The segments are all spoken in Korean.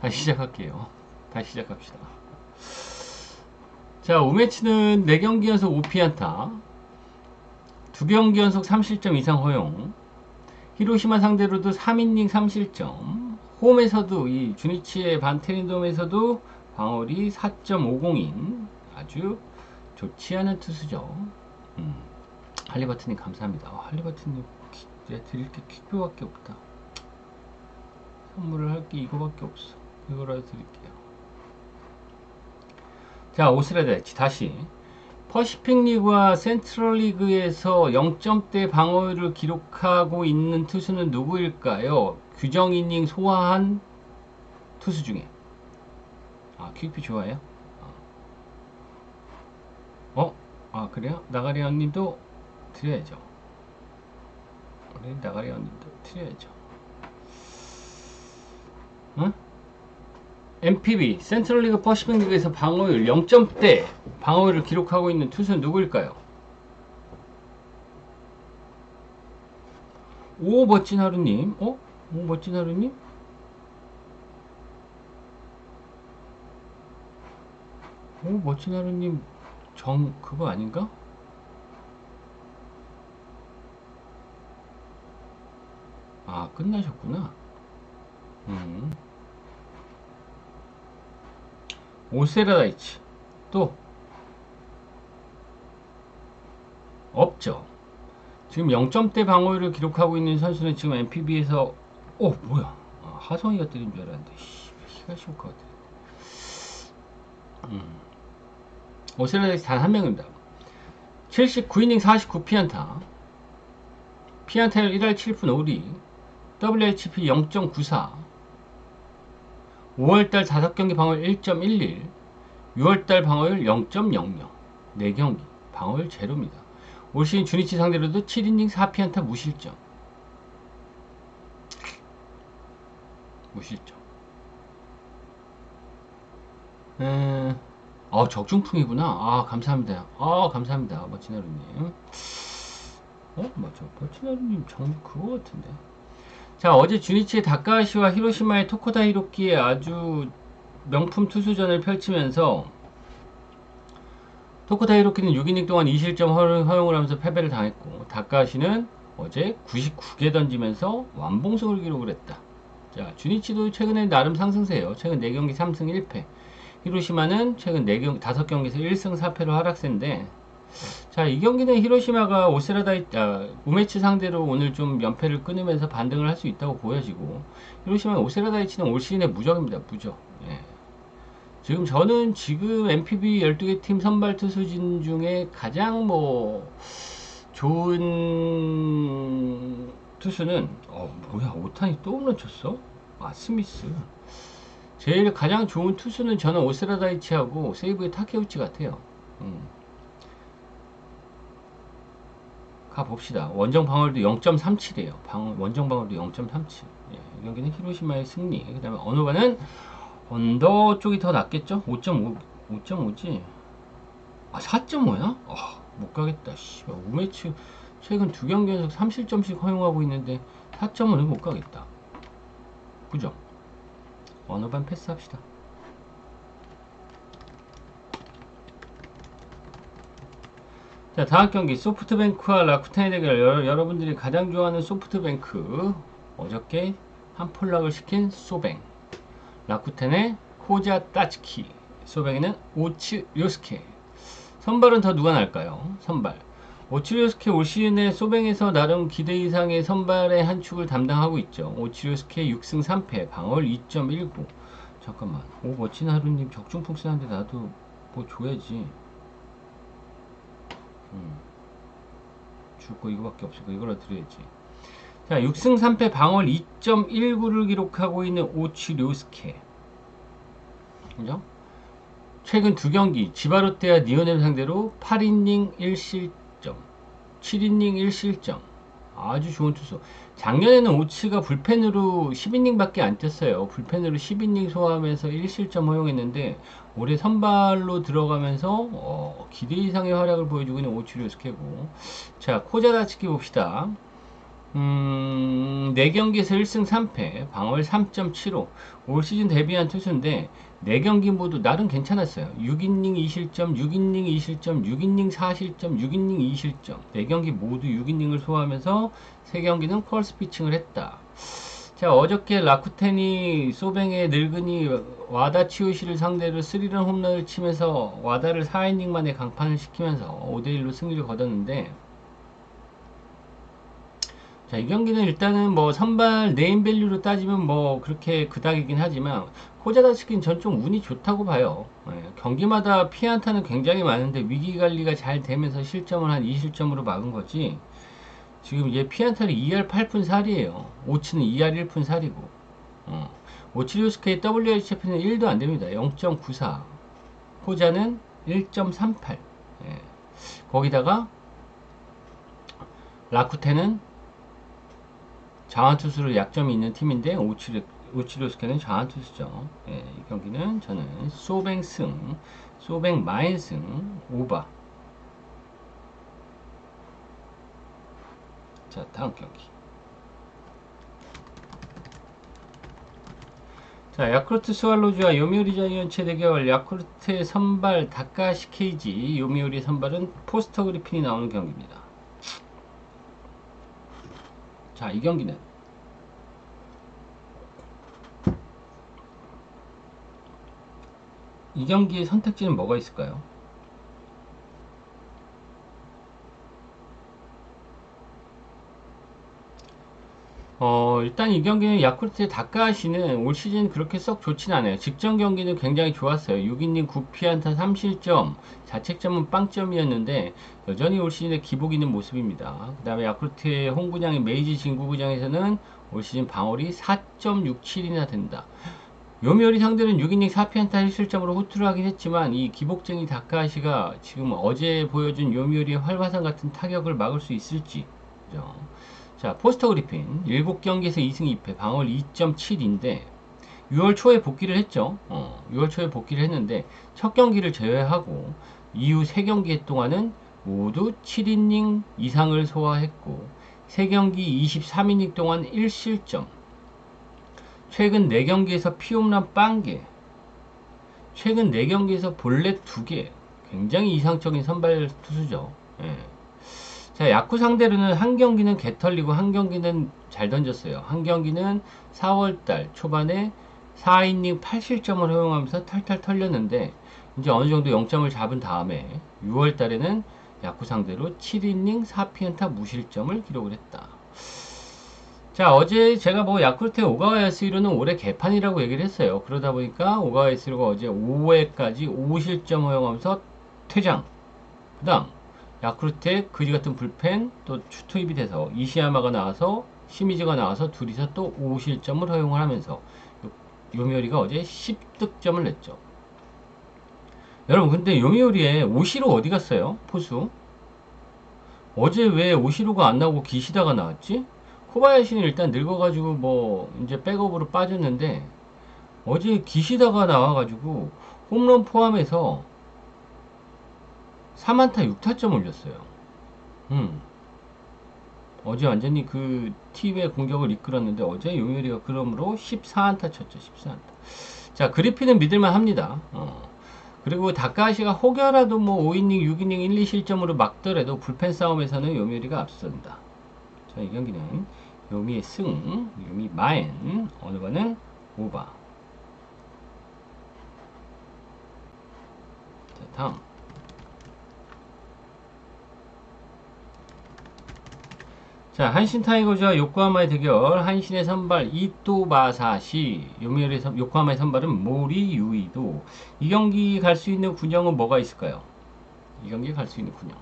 다시 시작할게요. 다시 시작합시다. 자, 5매치는 4경기 연속 5피안타, 2경기 연속 3실점 이상 허용, 히로시마 상대로도 3이닝 3실점, 홈에서도 이 주니치의 반테린돔에서도 방어리 4.50인 아주 좋지 않은 투수죠. 음, 할리버튼님 감사합니다. 아, 할리버튼님 키- 드릴 게 킥표밖에 없다. 선물을 할 게 이거밖에 없어. 이거라도 드릴게요. 자, 오스라다치 다시 퍼시픽 리그와 센트럴 리그에서 0점대 방어율을 기록하고 있는 투수는 누구일까요? 규정 이닝 소화한 투수 중에. 아, 퀵피 좋아해요? 어? 어? 아, 그래요? 나가리 언님도 드려야죠. 우리 나가리 언님도 드려야죠. 응? MPB 센트럴리그 퍼시픽 리그에서 방어율 0점대 방어율을 기록하고 있는 투수는 누구일까요? 오 멋진 하루님 어? 오 멋진 하루님? 오 멋진 하루님 정 그거 아닌가? 아 끝나셨구나 음. 오세라다이치 또 없죠. 지금 0점대 방어율을 기록하고 있는 선수는 지금 NPB에서 오 뭐야 아, 하성이가 때린 줄 알았는데 씨, 히가시오카가 때렸네. 음. 오세라다이치 단 한 명입니다. 79이닝 49피안타 피안타율 1할 7푼 5리 WHP 0.94 5월달 5경기 방어율 1.11 6월달 방어율 0.00 4경기 방어율 제로입니다. 올 시즌 주니치 상대로도 7이닝 4피안타 무실점. 무실점. 에... 아 적중풍이구나. 아 감사합니다. 아 감사합니다. 멋진 하루님. 어? 맞아. 멋진 하루님 정 그거 같은데 자 어제 주니치의 다카시와 히로시마의 토코다 히로키의 아주 명품 투수전을 펼치면서 토코다 히로키는 6이닝 동안 2실점 허용을 하면서 패배를 당했고 다카시는 어제 99개 던지면서 완봉승을 기록을 했다. 자 주니치도 최근에 나름 상승세예요. 최근 4경기 3승 1패 히로시마는 최근 4경, 5경기에서 1승 4패로 하락세인데 자, 이 경기는 히로시마가 오세라다이, 아, 우메츠 상대로 오늘 좀 연패를 끊으면서 반등을 할 수 있다고 보여지고, 히로시마 오세라다이치는 올 시즌의 무적입니다. 무적. 예. 지금 저는 지금 MPB 12개 팀 선발 투수진 중에 가장 뭐, 좋은 투수는, 어, 뭐야, 오탄이 또 홈런 쳤어? 아, 스미스. 제일 가장 좋은 투수는 저는 오세라다이치하고 세이브의 타케우치 같아요. 음. 가봅시다. 원정 방어율도 0.37이에요. 방, 원정 방어율도 0.37. 예, 이 경기는 히로시마의 승리. 그 다음에 언어가는 언더 쪽이 더 낫겠죠? 5.5, 5.5지? 아, 4.5야? 아, 못 가겠다. 씨발, 우매치 최근 두 경기 연속 3실점씩 허용하고 있는데 4.5는 못 가겠다. 그죠? 언어반 패스합시다. 자, 다음 경기 소프트뱅크와 라쿠텐의 대결. 여, 여러분들이 가장 좋아하는 소프트뱅크. 어저께 한 폴락을 시킨 소뱅. 라쿠텐의 호자 따츠키. 소뱅에는 오츠 요스케. 선발은 더 누가 날까요? 선발. 오츠 요스케 올 시즌에 소뱅에서 나름 기대 이상의 선발의 한 축을 담당하고 있죠. 오츠 요스케 6승 3패, 방어율 2.19. 잠깐만. 오, 멋진 하루님 적중풍 쓰는데 나도 뭐 줘야지. 음. 줄거 이거밖에 없으니까 이거라 드려야지. 자, 6승 3패 방어율 2.19를 기록하고 있는 오치 료스케. 그죠? 최근 두 경기 지바로테와 니오넬 상대로 8이닝 1실점, 7이닝 1실점. 아주 좋은 투수. 작년에는 오치가 불펜으로 10이닝밖에 안 뛰었어요. 불펜으로 10이닝 소화하면서 1실점 허용했는데 올해 선발로 들어가면서 어, 기대 이상의 활약을 보여주고 있는 오치 료스케고 자 코자다치키 봅시다. 음, 4경기에서 1승 3패, 방어율 3.75. 올 시즌 데뷔한 투수인데 4경기 모두 나름 괜찮았어요. 6이닝 2실점, 6이닝 2실점, 6이닝 4실점, 6이닝 2실점. 4경기 모두 6이닝을 소화하면서 3경기는 펄스 피칭을 했다. 자, 어저께 라쿠텐이 소뱅의 늙은이 와다 치우시를 상대로 스리런 홈런을 치면서 와다를 4이닝 만에 강판을 시키면서 5대1로 승리를 거뒀는데 자, 이 경기는 일단은 뭐 선발 네임밸류로 따지면 뭐 그렇게 그닥이긴 하지만 호자다스키는 전좀 운이 좋다고 봐요. 예, 경기마다 피안타는 굉장히 많은데 위기 관리가 잘 되면서 실점을 한 2실점으로 막은 거지. 지금 얘 피안타는 2할 8푼 4이에요. 오치는 2할 1푼 4이고. 어. 오치리오스케의 WHP는 1도 안 됩니다. 0.94. 호자는 1.38. 예. 거기다가 라쿠테는 자완투수로 약점이 있는 팀인데 오치리오스케는 자완투수죠. 예, 이 경기는 저는 소뱅승, 소뱅 마인승, 오바. 자, 다음 경기. 자, 야쿠르트 스왈로즈와 요미우리 자이언츠 대결 야쿠르트의 선발 다카시 케이지, 요미우리 선발은 포스터 그리핀이 나오는 경기입니다. 자, 이 경기는 이 경기의 선택지는 뭐가 있을까요? 어, 일단 이 경기는 야쿠르트의 다카시는 올 시즌 그렇게 썩 좋진 않아요. 직전 경기는 굉장히 좋았어요. 6이닝 9피안타 3실점, 자책점은 빵점이었는데 여전히 올 시즌에 기복 있는 모습입니다. 그 다음에 야쿠르트의 홈구장인 메이지 진구구장에서는 올 시즌 방어리 4.67이나 된다. 요미요리 상대는 6이닝 4피안타 1실점으로 호투를 하긴 했지만 이 기복쟁이 다카시가 지금 어제 보여준 요미요리의 활화산 같은 타격을 막을 수 있을지 그죠? 자, 포스터 그리핀 7경기에서 2승 2패, 방어율 2.7인데 6월 초에 복귀를 했죠. 어, 6월 초에 복귀를 했는데 첫 경기를 제외하고 이후 3경기 동안은 모두 7이닝 이상을 소화했고 3경기 23이닝 동안 1실점 최근 4경기에서 피홈런 빵개 최근 4경기에서 볼넷 2개 굉장히 이상적인 선발 투수죠. 예. 자, 야쿠 상대로는 한 경기는 개털리고 한 경기는 잘 던졌어요. 한 경기는 4월달 초반에 4이닝 8실점을 허용하면서 탈탈 털렸는데 이제 어느 정도 0점을 잡은 다음에 6월 달에는 야쿠 상대로 7이닝 4피안타 무실점을 기록을 했다. 자 어제 제가 뭐 야쿠르트의 오가와 야스히로는 올해 개판이라고 얘기를 했어요. 그러다 보니까 오가와 야스히로가 어제 5회까지 5실점 허용하면서 퇴장. 그 다음 야쿠르트의 그지 같은 불펜 또 투입이 돼서 이시야마가 나와서 시미즈가 나와서 둘이서 또 5실점을 허용을 하면서 요미오리가 어제 10득점을 냈죠. 여러분 근데 요미오리의 오시로 어디 갔어요? 포수 어제 왜 오시로가 안 나오고 기시다가 나왔지? 코바야시는 일단 늙어가지고 뭐 이제 백업으로 빠졌는데 어제 기시다가 나와가지고 홈런 포함해서 3안타 6타점 올렸어요. 음. 어제 완전히 그 팀의 공격을 이끌었는데 어제 용열이가 그러므로 14안타 쳤죠. 14안타. 자, 그리피는 믿을만 합니다. 어. 그리고 다카시가 혹여라도 뭐 5이닝, 6이닝 1, 2실점으로 막더라도 불펜 싸움에서는 요미우리가 앞선다. 자, 이 경기는 요미의 승, 요미 마엔, 어느 거는 오바. 자, 다음. 자, 한신 타이거즈와 요코하마의 대결. 한신의 선발 이토 마사시, 요미의 선, 요코하마의 선발은 모리 유이도. 이 경기 갈 수 있는 군형은 뭐가 있을까요? 이 경기 갈 수 있는 군형.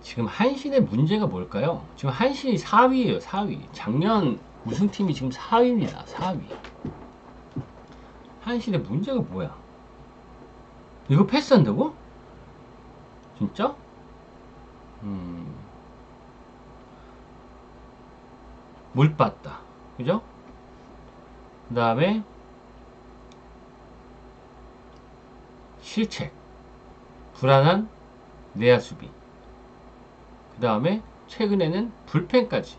지금 한신의 문제가 뭘까요? 지금 한신이 4위예요, 4위. 작년 우승팀이 지금 4위입니다. 4위. 한신의 문제가 뭐야? 이거 패스한다고? 진짜? 음. 물 빠다. 그죠? 그 다음에 실책, 불안한 내야 수비. 그 다음에 최근에는 불펜까지,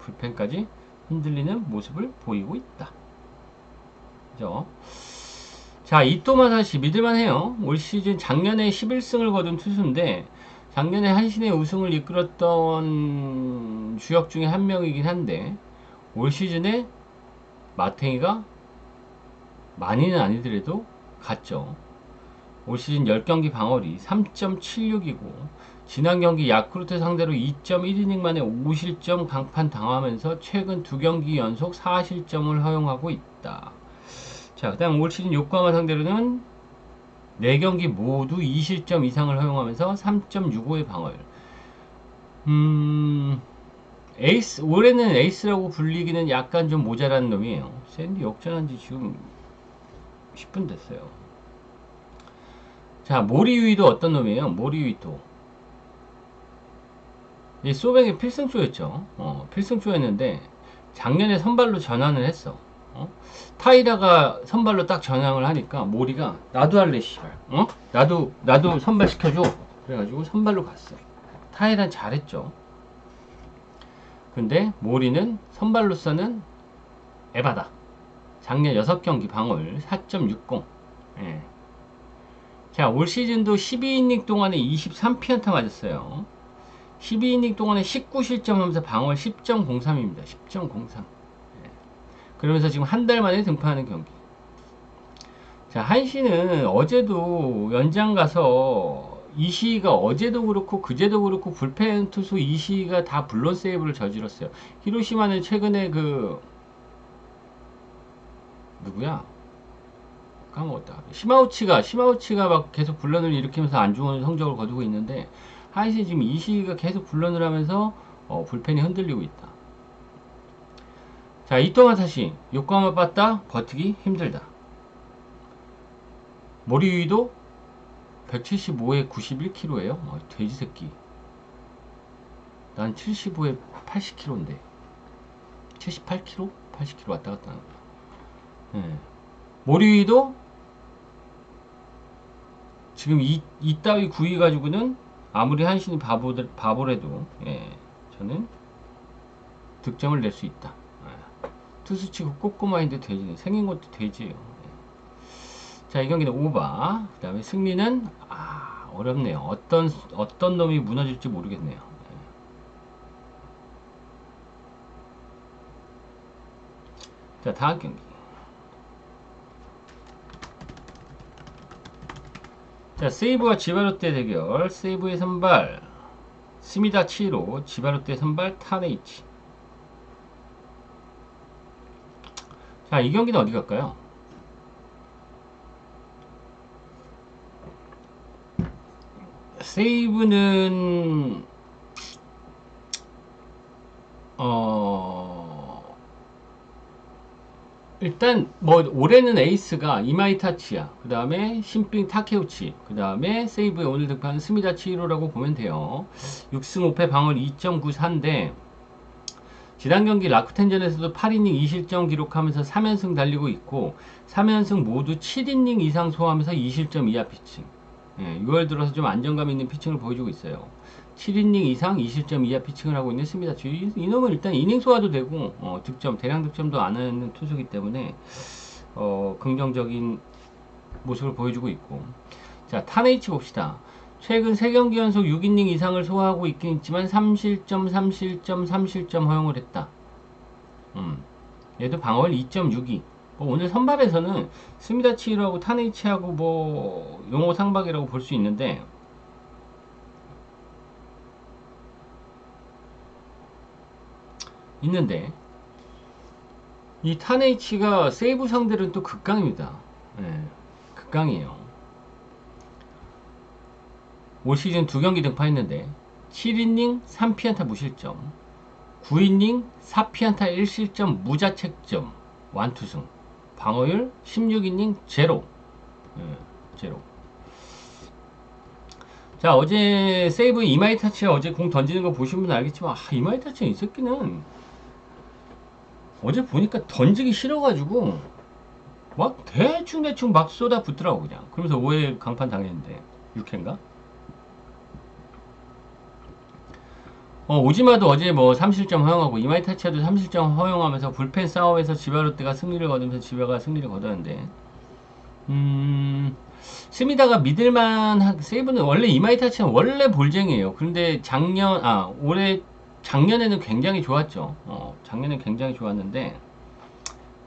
불펜까지 흔들리는 모습을 보이고 있다. 그죠? 자, 이토마 사시 믿을만해요. 올 시즌 작년에 11승을 거둔 투수인데 작년에 한신의 우승을 이끌었던 주역 중에 한 명이긴 한데 올 시즌에 마탱이가 많이는 아니더라도 갔죠. 올 시즌 10경기 방어리 3.76이고 지난 경기 야쿠르트 상대로 2.1이닝 만에 5실점 강판 당하면서 최근 두 경기 연속 4실점을 허용하고 있다. 자, 그 다음 올 시즌 요코하마 상대로는 4경기 모두 2실점 이상을 허용하면서 3.65의 방어율. 음, 에이스, 올해는 에이스라고 불리기는 약간 좀 모자란 놈이에요. 샌디 역전한 지 지금 10분 됐어요. 자, 모리유이도 어떤 놈이에요? 모리유이도. 이 소백의 필승조였죠. 어, 필승조였는데, 작년에 선발로 전환을 했어. 어? 타이라가 선발로 딱 전향을 하니까 모리가 나도 할래 씨발 어? 나도 나도 선발 시켜줘 그래가지고 선발로 갔어 타이란 잘했죠 근데 모리는 선발로서는 에바다 작년 6경기 방울 4.60 예. 자, 올 시즌도 12이닝 동안에 23피안타 맞았어요. 12이닝 동안에 19실점 하면서 방울 10.03입니다. 10.03. 그러면서 지금 한 달 만에 등판하는 경기. 자, 한시는 어제도 연장 가서 이시가 어제도 그렇고 그제도 그렇고 불펜 투수 이시가 다 블론 세이브를 저질렀어요. 히로시마는 최근에 그 누구야? 까먹었다. 시마우치가 시마우치가 막 계속 블런을 일으키면서 안 좋은 성적을 거두고 있는데 한시 지금 이시가 계속 블런을 하면서 어, 불펜이 흔들리고 있다. 자, 이 동안 다시 요코하마 빠따 버티기 힘들다. 머리 위도 175에 91kg예요. 어, 돼지 새끼. 난 75에 80kg인데. 78kg? 80kg 왔다 갔다 하는 거야. 네. 머리 위도 지금 이, 이 따위 구위 가지고는 아무리 한신이 바보들, 바보래도, 예, 저는 득점을 낼 수 있다. 투수치고 꼬꼬마인데 돼지네. 생긴 것도 돼지예요. 네. 자, 이 경기는 오바. 그 다음에 승리는, 아, 어렵네요. 어떤, 어떤 놈이 무너질지 모르겠네요. 네. 자, 다음 경기. 자, 세이브와 지바롯데 대결. 세이브의 선발. 스미다 치로, 지바롯데 선발 타네이치. 자, 이 경기는 어디 갈까요? 세이브는 어 일단 뭐 올해는 에이스가 이마이타치야 그 다음에 신빙 타케우치 그 다음에 세이브에 오늘 득판 스미다 치히로라고 보면 돼요. 6승 5패 방울 2.94인데 지난 경기 라쿠텐전에서도 8이닝 2실점 기록하면서 3연승 달리고 있고 3연승 모두 7이닝 이상 소화하면서 2실점 이하 피칭. 예, 6월 들어서 좀 안정감 있는 피칭을 보여주고 있어요 7이닝 이상 2실점 이하 피칭을 하고 있는 스미다 이, 이놈은 일단 이닝 소화도 되고 어, 득점 대량 득점도 안 하는 투수기 때문에 어, 긍정적인 모습을 보여주고 있고 자 타네이치 봅시다 최근 3경기 연속 6이닝 이상을 소화하고 있긴 있지만 3실점, 3실점, 3실점 허용을 했다. 음. 얘도 방어율 2.62. 뭐 오늘 선발에서는 스미다치히로하고 타네이치하고 뭐 용호 상박이라고 볼 수 있는데 있는데 이 타네이치가 세이브 상대는 또 극강입니다. 네, 극강이에요. 올 시즌 두 경기 등판했는데 7이닝 3피안타 무실점 9이닝 4피안타 1실점 무자책점 완투승 방어율 16이닝 제로 예, 제로 자 어제 세이브 이마이타치가 어제 공 던지는 거 보신 분은 알겠지만 아, 이마이타치 이 새끼는 어제 보니까 던지기 싫어가지고 막 대충 대충 막 쏟아 붓더라고 그냥. 그러면서 5회 강판 당했는데 6회인가? 어, 오지마도 어제 뭐 3실점 허용하고 이마이 타치아도 3실점 허용하면서 불펜 싸움에서 지바롯데가 승리를 거두면서 지바가 승리를 거뒀는데 음 스미다가 믿을만 한 세이브는 원래 이마이 타치는 원래 볼쟁이에요. 그런데 작년 아 올해 작년에는 굉장히 좋았죠. 어, 작년에 굉장히 좋았는데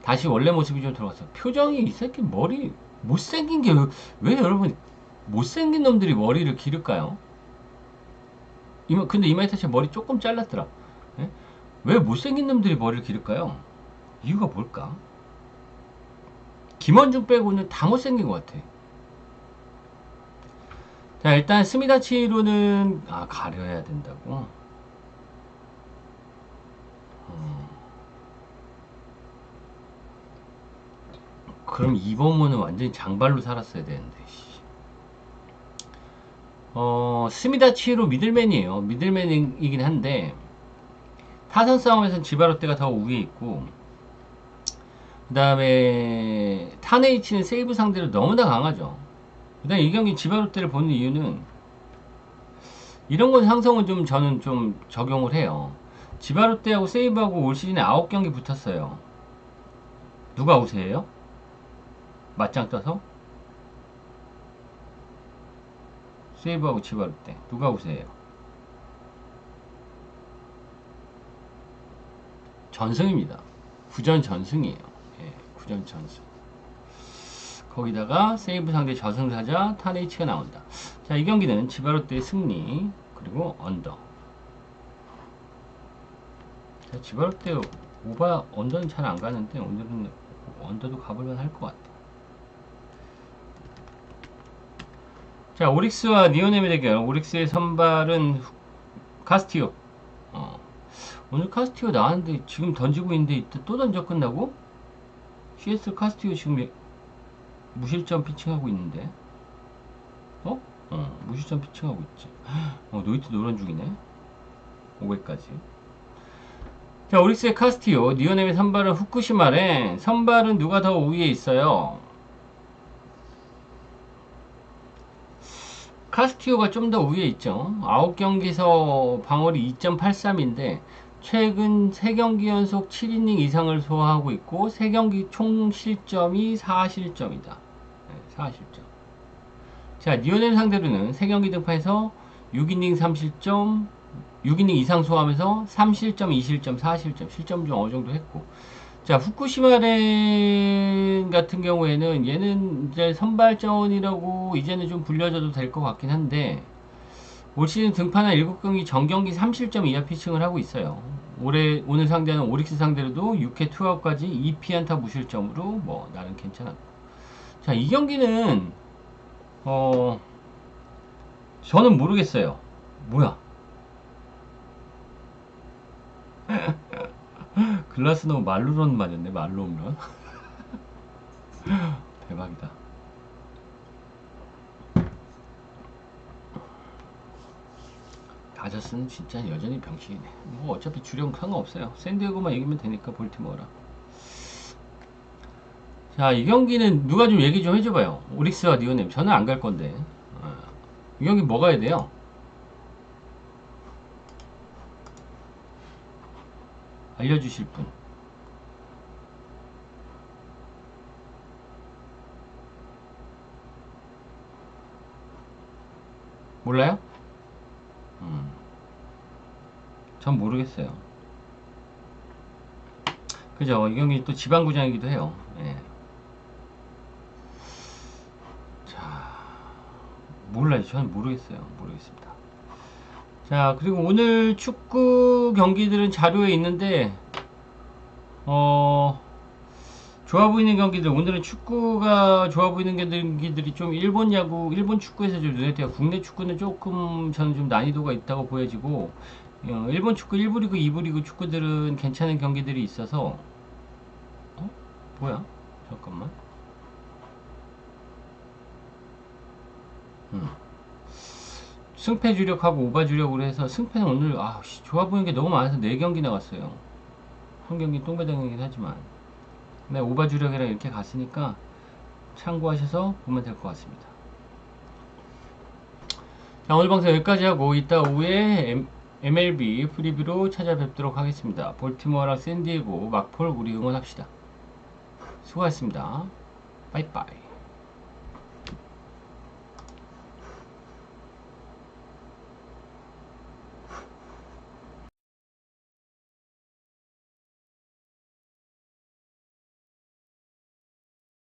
다시 원래 모습이 좀 들어갔어. 표정이 이 새끼 머리 못생긴 게 왜 여러분 못생긴 놈들이 머리를 기를까요? 이마, 근데 이마이타치 머리 조금 잘랐더라. 예? 왜 못생긴 놈들이 머리를 기를까요? 이유가 뭘까? 김원중 빼고는 다 못생긴 것 같아. 자, 일단 스미다치로는 아 가려야 된다고. 음. 그럼 이범호는 완전히 장발로 살았어야 되는데. 씨. 어, 스미다치로 미들맨이에요. 미들맨이긴 한데 타선 싸움에서는 지바로떼가 더 우위에 있고 그 다음에 타네이치는 세이브 상대로 너무나 강하죠. 그 다음에 이 경기 지바로떼를 보는 이유는 이런 건 상성은 좀 저는 좀 적용을 해요. 지바로떼하고 세이브하고 올 시즌에 9경기 붙었어요. 누가 우세해요? 맞짱 떠서? 세이브하고 치바로떼 누가 우세해요? 전승입니다. 구전 전승이에요. 예, 구전 전승. 거기다가 세이브 상대 저승사자 타네이치가 나온다. 자, 이 경기는 지바로떼의 승리 그리고 언더. 자, 지바로떼 오바 언더는 잘 안 가는데 오늘은 언더도 가볼만 할 것 같아. 자, 오릭스와 니오넴의 대결. 오릭스의 선발은 카스티오. 어. 오늘 카스티오 나왔는데 지금 던지고 있는데 또 던져 끝나고? CS 카스티오 지금 무실점 피칭하고 있는데. 어? 어, 무실점 피칭하고 있지. 어, 노이트 노란 중이네. 500까지. 자, 오릭스의 카스티오, 니오넴의 선발은 후쿠시마래. 선발은 누가 더 우위에 있어요? 카스티오가 좀더 위에 있죠. 9경기에서 방어리 2.83인데 최근 3경기 연속 7이닝 이상을 소화하고 있고 3경기 총 실점이 4실점이다. 네, 4실점. 자, 니오넬 상대로는 3경기 등판에서 6이닝 3실점, 6이닝 이상 소화하면서 3실점, 2실점, 4실점, 실점 좀 어느 정도 했고 자, 후쿠시마렌 같은 경우에는 얘는 이제 선발전이라고 이제는 좀 불려져도 될 것 같긴 한데 올 시즌 등판한 7경기 정경기 3실점 이하 피칭을 하고 있어요. 올해 오늘 상대는 오릭스 상대로도 6회 투아웃까지 2피안타 무실점으로 뭐 나름 괜찮았고. 자, 이 경기는 어 저는 모르겠어요. 뭐야? 글라스노 말루론 맞았네 말로 홈런. 대박이다. 다저스는 진짜 여전히 병신이네. 뭐 어차피 주력 상관없어요. 샌디에고만 이기면 되니까 볼티모어라. 자이 경기는 누가 좀 얘기 좀 해줘봐요. 오릭스와 니오넴 저는 안 갈 건데. 어. 이 경기 뭐 가야 돼요? 알려주실 분. 몰라요? 음. 전 모르겠어요. 그죠? 이 경기 또 지방구장이기도 해요. 예. 자, 몰라요. 저는 모르겠어요. 모르겠습니다. 자, 그리고 오늘 축구 경기들은 자료에 있는데, 어, 좋아 보이는 경기들, 오늘은 축구가 좋아 보이는 경기들이 좀 일본 야구, 일본 축구에서 좀 눈에 띄어요. 국내 축구는 조금 저는 좀 난이도가 있다고 보여지고, 어, 일본 축구 1부 리그, 2부 리그 축구들은 괜찮은 경기들이 있어서, 어? 뭐야? 잠깐만. 음. 승패 주력하고 오바 주력으로 해서 승패는 오늘 아 좋아 보이는 게 너무 많아서 4경기 나갔어요. 한 경기 똥배당이긴 하지만 네, 오바 주력이랑 이렇게 갔으니까 참고하셔서 보면 될 것 같습니다. 자, 오늘 방송 여기까지 하고 이따 오후에 MLB 프리뷰로 찾아뵙도록 하겠습니다. 볼티모어랑 샌디에고 막폴 우리 응원합시다. 수고하셨습니다. 빠이빠이.